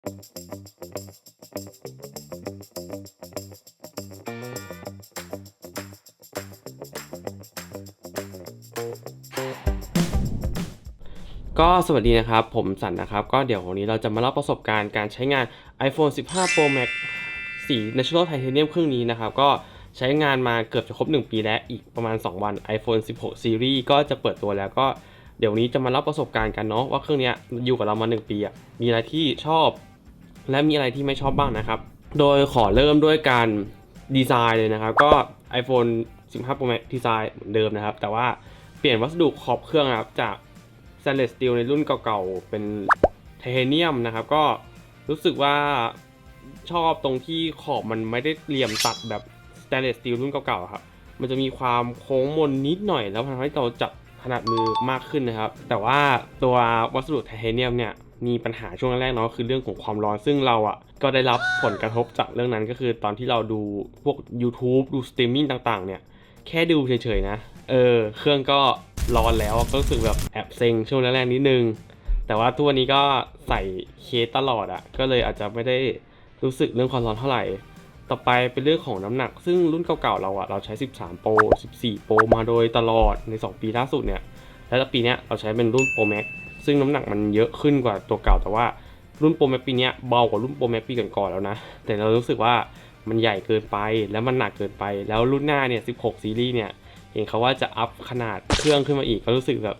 ก็สวัสดีนะครับ ผมสันนะครับ ก็เดี๋ยววันนี้เราจะมาเล่าประสบการณ์การใช้งาน iPhone 15 Pro Max สี Natural Titanium เครื่องนี้นะครับ ก็ใช้งานมาเกือบจะครบ 1 ปีแล้วอีกประมาณ 2 วัน iPhone 16 Series ก็จะเปิดตัวแล้วก็เดี๋ยวนี้จะมาเล่าประสบการณ์กันเนาะว่าเครื่องนี้อยู่กับเรามา 1 ปีอะมีอะไรที่ชอบ และมีอะไรที่ไม่ชอบบ้างนะครับ โดยขอเริ่มด้วยการดีไซน์เลยนะครับ ก็ iPhone 15 Pro Max ดีไซน์เหมือนเดิมนะครับ แต่ว่าเปลี่ยนวัสดุขอบเครื่องนะครับจาก stainless steel ในรุ่นเก่าๆ เป็นไทเทเนียมนะครับ ก็รู้สึกว่าชอบตรงที่ขอบมันไม่ได้เหลี่ยมตัดแบบ stainless steel รุ่นเก่าๆครับ มันจะมีความโค้งมนนิดหน่อยแล้วทำให้เราจับขนาดมือมากขึ้นนะครับ แต่ว่าตัววัสดุไทเทเนียมเนี่ย มีปัญหาช่วงแรกเนาะคือเรื่องของความร้อนซึ่งเราอะก็ได้รับผลกระทบจากเรื่องนั้นก็คือตอนที่เราดูพวก YouTube ดูสตรีมมิ่งต่างๆ เนี่ย แค่ดูเฉยๆนะ เออ เครื่องก็ร้อนแล้วก็รู้สึกแบบแอบเซ็งช่วงแรกๆนิดนึง แต่ว่าทุกวันนี้ก็ใส่เคสตลอดอะ่ะก็เลยอาจจะไม่ได้รู้สึกเรื่องความร้อนเท่าไหร่ ต่อไปเป็นเรื่องของน้ำหนัก ซึ่งรุ่นเก่าๆเราอะ่ะเราใช้ 13 Pro 14 Pro มาโดยตลอดใน 2 ปีล่าสุดเนี่ยแล้วปีนี้เราใช้เป็นรุ่น Pro Max ซึ่งน้ำหนักมันเยอะขึ้นกว่าตัวเก่า แต่ว่ารุ่น Pro Max ปีเนี้ยเบากว่ารุ่น Pro Max ปีก่อนๆแล้วนะ แต่เรารู้สึกว่ามันใหญ่เกินไปแล้วมันหนักเกินไป แล้วรุ่นหน้าเนี่ย 16 ซีรีส์เนี่ยเห็นเขาว่าจะอัพขนาดเครื่องขึ้นมาอีกก็รู้สึกแบบ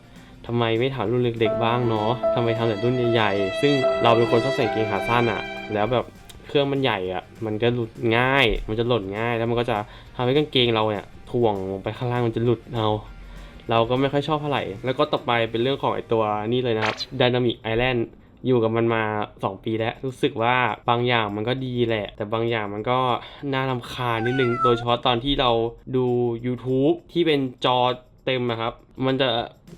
ทำไมไม่ทำรุ่นเล็กๆบ้างเนาะทำไมทำแต่รุ่นใหญ่ๆ ซึ่งเราเป็นคนชอบใส่เกงขาสั้นอะแล้วแบบเครื่องมันใหญ่อะมันก็หลุดง่าย มันจะหล่นง่าย แล้วมันก็จะทำให้กางเกงเราเนี่ยถ่วงลงไปข้างล่างมันจะหลุดเอา เราก็ไม่ค่อยชอบเท่าไหร่ แล้วก็ต่อไปเป็นเรื่องของไอตัวนี่เลยนะครับ Dynamic Island อยู่กับมันมา 2 ปีแล้ว รู้สึกว่าบางอย่างมันก็ดีแหละ แต่บางอย่างมันก็น่ารำคาญนิดนึง โดยเฉพาะตอนที่เราดู YouTube ที่เป็นจอเต็มอะครับ มันจะ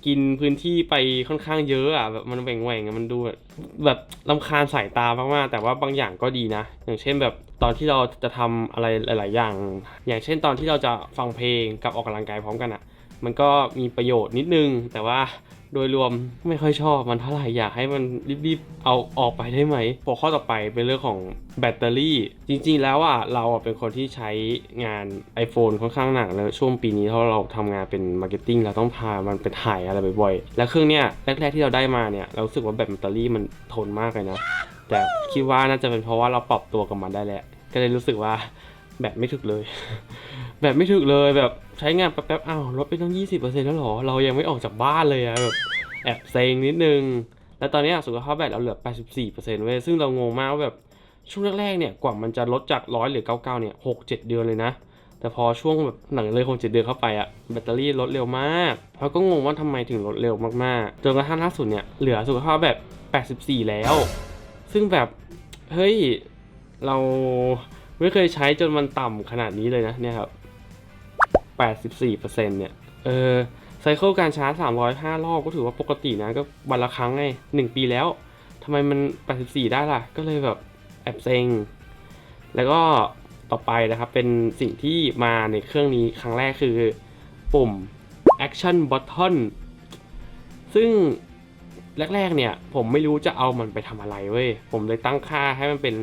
กินพื้นที่ไปค่อนข้างเยอะอะแบบมันแหว่งแหว่งมันดูแบบแบบลำคาญสายตามากๆแต่ว่าบางอย่างก็ดีนะ อย่างเช่นแบบตอนที่เราจะทำอะไรหลาย ๆ อย่าง อย่างเช่นตอนที่เราจะฟังเพลงกับออกกำลังกายพร้อมกันอะ มันก็มีประโยชน์นิดนึง แต่ว่าโดยรวมไม่ค่อยชอบมันเท่าไหร่อยากให้มันรีบๆเอาออกไปได้ไหมหัวข้อต่อไปเป็นเรื่องของแบตเตอรี่ จริงๆแล้วอะเราเป็นคนที่ใช้งาน iPhone ค่อนข้างหนักแล้วช่วงปีนี้เพราะเราทำงานเป็นมาร์เก็ตติ้งเราต้องพามันไปถ่ายอะไรบ่อยๆ แล้วเครื่องเนี้ยแรกๆที่เราได้มาเนี่ยเราสึกว่าแบตเตอรี่มันทนมากเลยนะแต่คิดว่าน่าจะเป็นเพราะว่าเราปรับตัวกับมันได้แหละก็เลยรู้สึกว่าแบตไม่ถึกเลย แบตไม่ถึกเลยแบบใช้งานแป๊บๆอ้าวลดไปตั้ง 20%แล้วหรอ เรายังไม่ออกจากบ้านเลยอะแบบแอบเซ็งนิดนึง แล้วตอนนี้สุขภาพแบตเราเหลือ 84%เว้ยซึ่งเรางงมากว่าแบบช่วงแรกๆเนี่ยกว่ามันจะลดจากร้อยเหลือ99เนี่ย6-7เดือนเลยนะ แต่พอช่วงแบบหลังเลยคงเจ็ดเดือนเข้าไปอะแบตเตอรี่ลดเร็วมากเราก็งงว่าทำไมถึงลดเร็วมากๆจนกระทั่งล่าสุดเนี่ยเหลือสุขภาพแบบ 84 แล้ว ซึ่งแบบเฮ้ยเราไม่เคยใช้จนมันต่ำขนาดนี้เลยนะเนี่ยครับ 84%เนี่ยเออไซเคิลการชาร์จ 305 รอบก็ถือว่าปกตินะก็วันละครั้งไง1ปีแล้วทำไมมัน 84 ได้ล่ะ ก็เลยแบบแอบเซ็ง แล้วก็ต่อไปนะครับ เป็นสิ่งที่มาในเครื่องนี้ครั้งแรกคือปุ่ม action button ซึ่งแรกๆเนี่ย ผมไม่รู้จะเอามันไปทำอะไรเว้ย ผมเลยตั้งค่าให้มันเป็น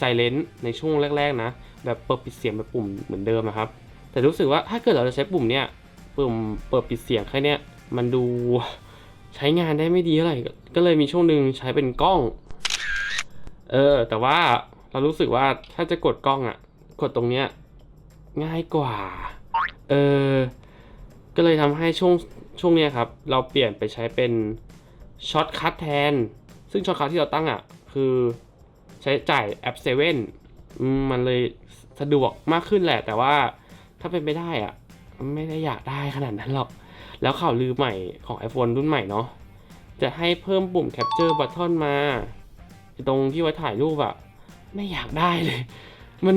silent ในช่วงแรก ๆ นะ แบบเปิดปิดเสียงแบบปุ่มเหมือนเดิมนะครับ แต่รู้สึกว่าถ้าเกิดเราจะใช้ปุ่มเนี้ยปุ่มเปิดปิดเสียงแค่เนี้ยมันดูใช้งานได้ไม่ดีเท่าไหร่ก็ก็เลยมีช่วงหนึ่งใช้เป็นกล้อง เออ แต่ว่าเรารู้สึกว่าถ้าจะกดกล้องอะ กดตรงเนี้ยง่ายกว่า เออ ก็เลยทำให้ช่วงช่วงเนี้ยครับ เราเปลี่ยนไปใช้เป็นช็อตคัทแทน ซึ่งช็อตคัทที่เราตั้งอะ คือใช้จ่ายแอปเซเว่นมันเลยสะดวกมากขึ้นแหละ แต่ว่า ถ้าเป็นไม่ได้อะไม่ได้อยากได้ขนาดนั้นหรอก แล้วข่าวลือใหม่ของ iPhone รุ่นใหม่เนาะจะให้เพิ่มปุ่ม Capture Button มา ตรงที่ไว้ถ่ายรูปอะไม่อยากได้เลย มัน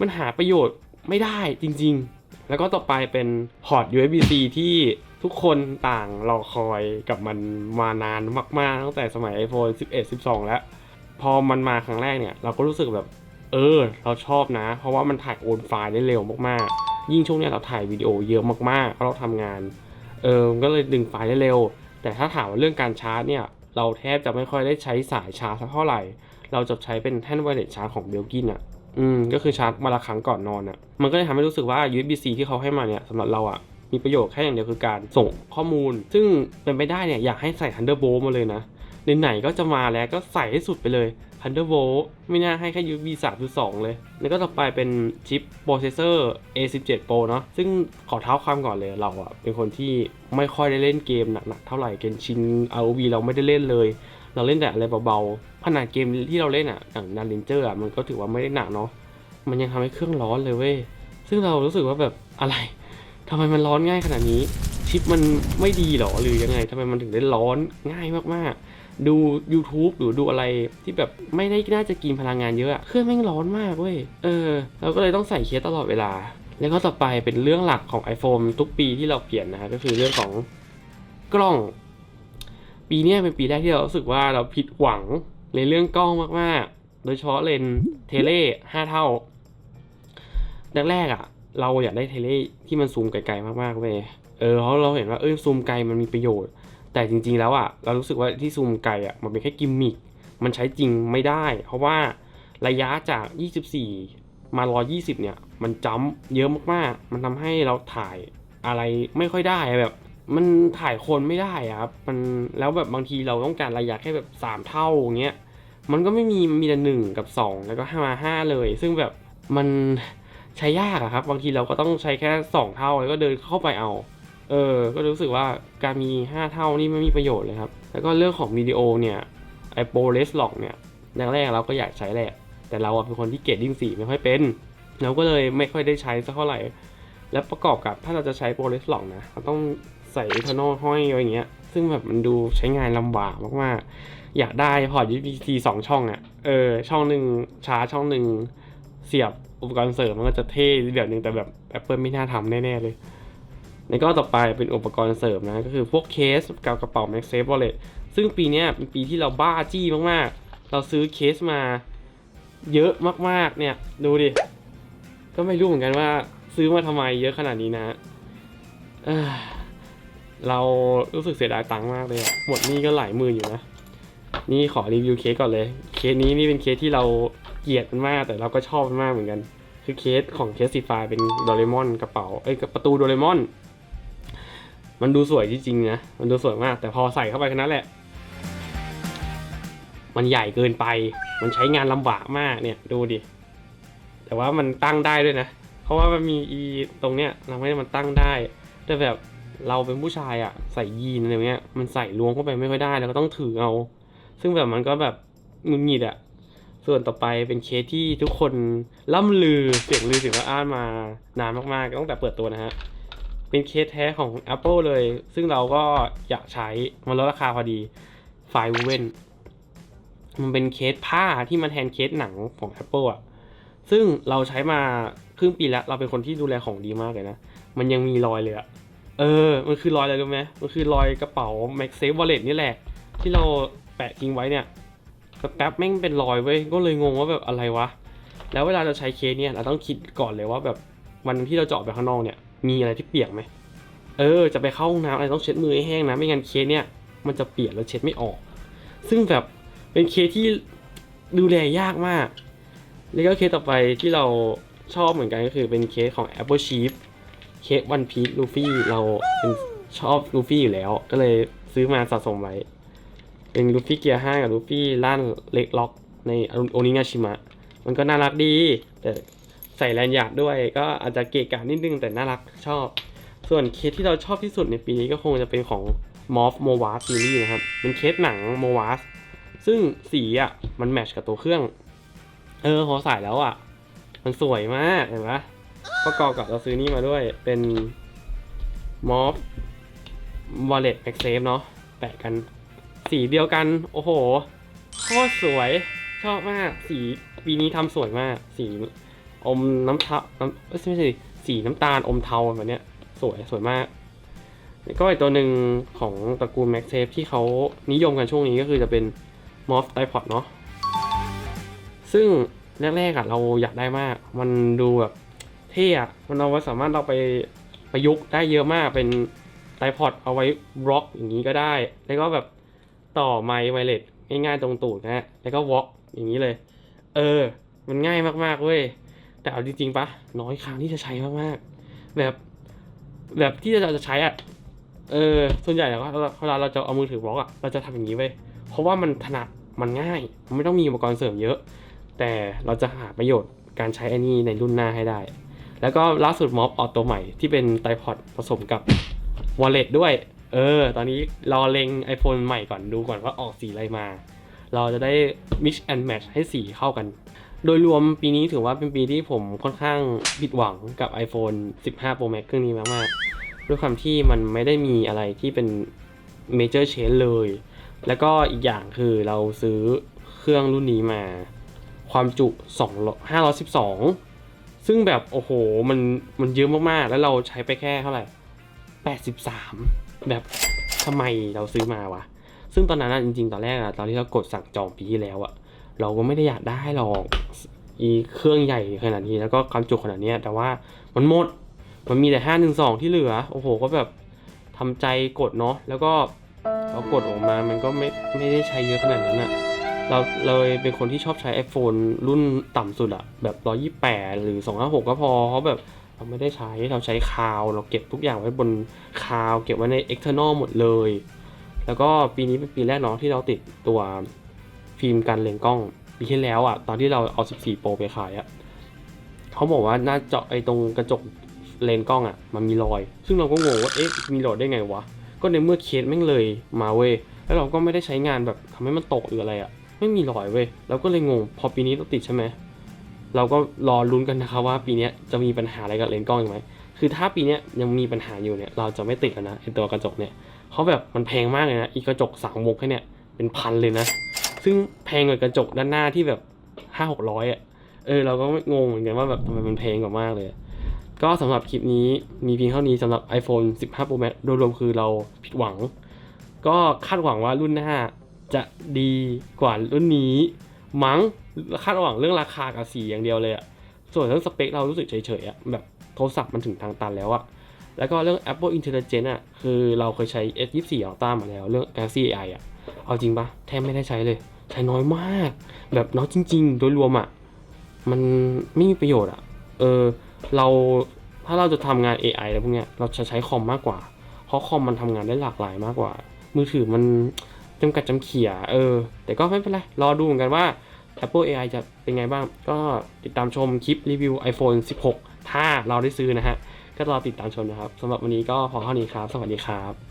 มันหาประโยชน์ไม่ได้จริงๆ แล้วก็ต่อไปเป็นพอร์ต USB-C ที่ทุกคนต่างรอคอยกับมันมานานมากๆ ตั้งแต่สมัย iPhone 11 12 แล้ว พอมันมาครั้งแรกเนี่ย เราก็รู้สึกแบบ เออ เราชอบนะ เพราะว่ามันถ่ายโอนไฟล์ได้เร็วมากๆ ยิ่งช่วงนี้เราถ่ายวิดีโอเยอะมากๆเพราะเราทำงานเออก็เลยดึงไฟล์ได้เร็ว แต่ถ้าถามว่าเรื่องการชาร์จเนี่ยเราแทบจะไม่ค่อยได้ใช้สายชาร์จสักเท่าไหร่ เราจะใช้เป็นแท่นไวเลสชาร์จของเบลกินอะอืมก็คือชาร์จวันละครั้งก่อนนอนอะมันก็เลยทำให้รู้สึกว่า USB-C ที่เขาให้มาเนี่ยสำหรับเราอะมีประโยชน์แค่อย่างเดียวคือการส่งข้อมูล ซึ่งเป็นไปได้เนี่ยอยากให้ใส่ Thunderbolt มาเลยนะ ไหนๆก็จะมาแล้วก็ใส่ให้สุดไปเลย Thunderbolt ไม่น่าให้แค่ USB 3.2 เลย แล้วก็ต่อไปเป็นชิปโปรเซสเซอร์ A17 Pro เนาะซึ่งขอเท้าความก่อนเลยเราอะเป็นคนที่ไม่ค่อยได้เล่นเกมหนักๆเท่าไหร่เกนชิน ROV เราไม่ได้เล่นเลย เราเล่นแต่อะไรเบาๆขนาดเกมที่เราเล่นอะอย่างนันเลนเจอร์อะมันก็ถือว่าไม่ได้หนักเนาะมันยังทำให้เครื่องร้อนเลยเว้ยซึ่งเรารู้สึกว่าแบบอะไรทำไมมันร้อนง่ายขนาดนี้ชิปมันไม่ดีหรอหรือยังไงทำไมมันถึงได้ร้อนง่ายมากๆ ดู YouTube หรือดูอะไรที่แบบไม่ได้น่าจะกินพลังงานเยอะเครื่องแม่งร้อนมากเว้ย เออ เราก็เลยต้องใส่เคสตลอดเวลา แล้วก็ต่อไปเป็นเรื่องหลักของ iPhone ทุกปีที่เราเปลี่ยนนะฮะก็คือเรื่องของกล้อง ปีนี้เป็นปีแรกที่เรารู้สึกว่าเราผิดหวังในเรื่องกล้องมากๆ โดยเฉพาะเลนส์เทเลห้าเท่าแรกๆอะ เราอยากได้เทเล่ที่มันซูมไกลๆมากๆเว้ยเออเพราะเราเห็นว่าเออซูมไกลมันมีประโยชน์ แต่จริงๆแล้วอะเรารู้สึกว่าที่ซูมไกลอะมันเป็นแค่กิมมิคมันใช้จริงไม่ได้ เพราะว่าระยะจาก 24 มา 120 เนี่ย มันจัมป์เยอะมากๆ มันทำให้เราถ่ายอะไรไม่ค่อยได้แบบ มันถ่ายคนไม่ได้อะครับมันแล้วแบบบางทีเราต้องการระยะแค่แบบ 3 เท่าอย่างเงี้ยมันก็ไม่มีมีแต่หนึ่งกับ 2 แล้วก็ห้ามาห้าเลย ซึ่งแบบมันใช้ยากอะครับ บางทีเราก็ต้องใช้แค่ 2 เท่าแล้วก็เดินเข้าไปเอา เออ ก็รู้สึกว่าการมี 5 เท่านี่ไม่มีประโยชน์เลยครับ แล้วก็เรื่องของวิดีโอเนี่ยไอโปรเลสหลอกเนี่ยแรกๆเราก็อยากใช้แหละ แต่เราอะเป็นคนที่เกรดดิ้งสีไม่ค่อยเป็น เราก็เลยไม่ค่อยได้ใช้สักเท่าไหร่ แล้วประกอบกับถ้าเราจะใช้โปรเลสหลอกนะเราต้องใส่เทอร์โนห้อยอย่างเงี้ย ซึ่งแบบมันดูใช้งานลำบากมากๆ อยากได้พอร์ต USB-C สองช่องอะ่ะ เออ ช่องหนึ่งชาร์จช่องหนึ่งเสียบอุปกรณ์เสริมมันก็จะเท่แบบหนึ่งแต่แบบ Apple ไม่น่าทำแน่ ๆ เลย แล้วก็ต่อไปเป็นอุปกรณ์เสริมนะ ก็คือพวกเคสกับกระเป๋า MagSafe Wallet ซึ่งปีนี้เป็นปีที่เราบ้าจี้มากๆ เราซื้อเคสมาเยอะมากๆ เนี่ย ดูดิ ก็ไม่รู้เหมือนกันว่าซื้อมาทำไมเยอะขนาดนี้นะเเรารู้สึกเสียดายตังค์มากเลยอะหมดนี่ก็หลายหมื่นอยู่นะ นี่ขอรีวิวเคสก่อนเลย เคสนี้นี่เป็นเคสที่เราเกลียดมันมาก แต่เราก็ชอบมันมากเหมือนกัน คือเคสของเคสสีฟ้าเป็นโดเรมอนกระเป๋า เอ้ยประตูโดเรมอน มันดูสวยจริงๆนะ มันดูสวยมาก แต่พอใส่เข้าไปแค่นั้นแหละ มันใหญ่เกินไป มันใช้งานลำบากมากเนี่ย ดูดิ แต่ว่ามันตั้งได้ด้วยนะ เพราะว่ามันมีอีตรงเนี้ยทำให้มันตั้งได้ แต่แบบเราเป็นผู้ชายอะใส่ยีนอะไรเงี้ย มันใส่ล้วงเข้าไปไม่ค่อยได้ แล้วก็ต้องถือเอา ซึ่งแบบมันก็แบบงุดหงิดอะส่วนต่อไปเป็นเคสที่ทุกคนล่ำลือเสียงลือเสียงว่าอ้านมานานมากๆตั้งแต่เปิดตัวนะฮะ เป็นเคสแท้ของ Apple เลย ซึ่งเราก็อยากใช้มันลดราคาพอดีไฟวูเวนมันเป็นเคสผ้าที่มันแทนเคสหนังของ Apple อะซึ่งเราใช้มาครึ่งปีแล้ว เราเป็นคนที่ดูแลของดีมากเลยนะ มันยังมีรอยเลยอะเออ มันคือรอยอะไรรู้ไหมมันคือรอยกระเป๋า MagSafe Wallet นี่แหละ ที่เราแปะทิ้งไว้เนี่ยแป๊บแม่งเป็นรอยเว้ย ก็เลยงงว่าแบบอะไรวะ แล้วเวลาเราใช้เคสเนี่ย เราต้องคิดก่อนเลยว่าแบบวันที่เราจะออกไปข้างนอกเนี่ย มีอะไรที่เปียกไหมเออ จะไปเข้าห้องน้ำอะไรต้องเช็ดมือให้แห้งนะ ไม่งั้นเคสเนี่ยมันจะเปียกแล้วเช็ดไม่ออก ซึ่งแบบเป็นเคสที่ดูแลยากมาก แล้วก็เคสต่อไปที่เราชอบเหมือนกันก็คือเป็นเคสของ Apple Chief เคส One Piece Luffy เราเป็นชอบลูฟี่อยู่แล้ว ก็เลยซื้อมาสะสมไว้ เป็นลูฟี่เกียร์ห้ากับลูฟี่ล่านเล็กล็อกในโอนิงาชิมะ มันก็น่ารักดี แต่ ใส่แลนยาร์ดด้วย ก็อาจจะเกะกะนิดนึงแต่น่ารักชอบ ส่วนเคสที่เราชอบที่สุดในปีนี้ก็คงจะเป็นของ m o f m o v a s Series นะครับ เป็นเคสหนัง m o v a s ซึ่งสีอะมันแมชกับตัวเครื่อง เออพอใส่แล้วอะ มันสวยมากเห็นปะประกอบกับเราซื้อนี่มาด้วยเป็น m o f Wallet MagSafe เนาะแปะกันสีเดียวกัน โอ้โหโคตรสวยชอบมาก สีปีนี้ทำสวยมาก สี อมน้ำเทาน้ำเอ้ยไม่ใช่สีน้ำตาลอมเทาแบบเนี้ย สวยสวยมากแล้วก็อีกตัวหนึ่งของตระกูล m a x s a f e ที่เขานิยมกันช่วงนี้ก็คือจะเป็น m o f t i p o d เนาะซึ่งแรกๆอะเราอยากได้มาก มันดูแบบเท่อะมันเอาไว้สามารถเราไปประยุกต์ได้เยอะมากเป็นไ i p o d เอาไว้บล็อกอย่างนี้ก็ได้ แล้วก็แบบต่อไมค์ไวเลสง่ายๆตรงตูดนะฮะแล้วก็วอล์กอย่างนี้เลย เออ มันง่ายมากๆเว้ย แต่เอาจริงๆปะน้อยครั้งที่จะใช้มากๆแบบ แบบที่เราจะใช้อะเออส่วนใหญ่แล้วเวลาเราจะเอามือถือบล็อกอะเราจะทำอย่างนี้เว้เพราะว่ามันถนัดมันง่ายมันไม่ต้องมีอุปกรณ์เสริมเยอะ แต่เราจะหาประโยชน์การใช้อันนี้ในรุ่นหน้าให้ได้ แล้วก็ล่าสุดม็อบออโตใหม่ที่เป็นไตพอดผสมกับ wallet ด้วย เออ ตอนนี้รอเล็ง iPhone ใหม่ก่อนดูก่อนว่าออกสีอะไรมา เราจะได้ mix and match ให้สีเข้ากัน โดยรวมปีนี้ถือว่าเป็นปีที่ผมค่อนข้างผิดหวังกับ iPhone 15 Pro Max เครื่องนี้มากๆ ด้วยความที่มันไม่ได้มีอะไรที่เป็น major change เลย แล้วก็อีกอย่างคือเราซื้อเครื่องรุ่นนี้มา ความจุ 2 512 ซึ่งแบบโอ้โหมันมันเยอะมากๆ แล้วเราใช้ไปแค่เท่าไหร่ 83 แบบทำไมเราซื้อมาวะ ซึ่งตอนนั้นจริงๆ ตอนแรกอะตอนที่เรากดสั่งจองปีที่แล้วอะ เราก็ไม่ได้อยากได้หรอกอีเครื่องใหญ่ขนาดนี้แล้วก็ความจุขนาดนี้แต่ว่ามันหมดมันมีแต่ห้าหนึ่งสองที่เหลือ โอ้โห ก็แบบทำใจกดเนาะแล้วก็เรากดออกมามันก็ไม่ไม่ได้ใช้เยอะขนาดนั้นอะเราเลยเป็นคนที่ชอบใช้ iPhone รุ่นต่ำสุดอะแบบ128หรือ256ก็พอเพราะแบบเราไม่ได้ใช้เราใช้คาว เราเก็บทุกอย่างไว้บนคาว เก็บไว้ใน external หมดเลย แล้วก็ปีนี้เป็นปีแรกเนาะที่เราติดตัว ฟิล์มกันเลนกล้องปีที่แล้วอะ่ะ ตอนที่เราเอา 14 Pro ไปขายอะ่ะเขาบอกว่าหน้าจาะไอ้ตรงกระจกเลนกล้องอะ่ะ มันมีรอย ซึ่งเราก็งงว่าเอ๊ะมีรอยได้ไงวะ ก็ในเมื่อเคสแม่งเลยมาเว้ยแล้วเราก็ไม่ได้ใช้งานแบบทำให้มันตกหรืออะไรอะ่ะ ไม่มีรอยเว้ยเราก็เลยงงพอปีนี้เราติดใช่ไหมเราก็รอลุ้นกันนะครับว่าปีนี้จะมีปัญหาอะไรกับเลนกล้องอีกไหมคือถ้าปีนี้ยังมีปัญหาอยู่เนี่ยเราจะไม่ติดแล้วนะไอตัวกระจกเนี่ยเขาแบบมันแพงมากเลยนะอีกกระจกสามวงแค่เนี่ยเป็นพันเลยนะ ซึ่งแพงกว่ากระจกด้านหน้าที่แบบห้าหกร้อยอะ เออเราก็งงเหมือนกันว่าแบบทำไมมันแพงกว่ามากเลย ก็สำหรับคลิปนี้มีเพียงเท่านี้สำหรับ iPhone 15 Pro Max โดยรวมคือเราผิดหวัง ก็คาดหวังว่ารุ่นหน้าจะดีกว่ารุ่นนี้ มั้งคาดหวังเรื่องราคากับสีอย่างเดียวเลยอะส่วนเรื่องสเปคเรารู้สึกเฉยๆอะแบบโทรศัพท์มันถึงทางตันแล้วอะแล้วก็เรื่อง Apple Intelligence อะคือเราเคยใช้ S24 Ultra มาแล้วเรื่อง Galaxy AI อะ เอาจริงปะแทบไม่ได้ใช้เลย ใช้น้อยมาก แบบน้อยจริง ๆ โดยรวมอะมันไม่มีประโยชน์อะเออ เราถ้าเราจะทำงาน AI อะไรพวกเนี้ย เราจะใช้คอมมากกว่า เพราะคอมมันทำงานได้หลากหลายมากกว่า มือถือมันจำกัดจำเขี่ย เออ แต่ก็ไม่เป็นไร รอดูเหมือนกันว่า Apple AI จะเป็นไงบ้าง ก็ติดตามชมคลิปรีวิว iPhone 16 ถ้าเราได้ซื้อนะฮะ ก็รอติดตามชมนะครับสำหรับวันนี้ก็พอเท่านี้ครับ สวัสดีครับ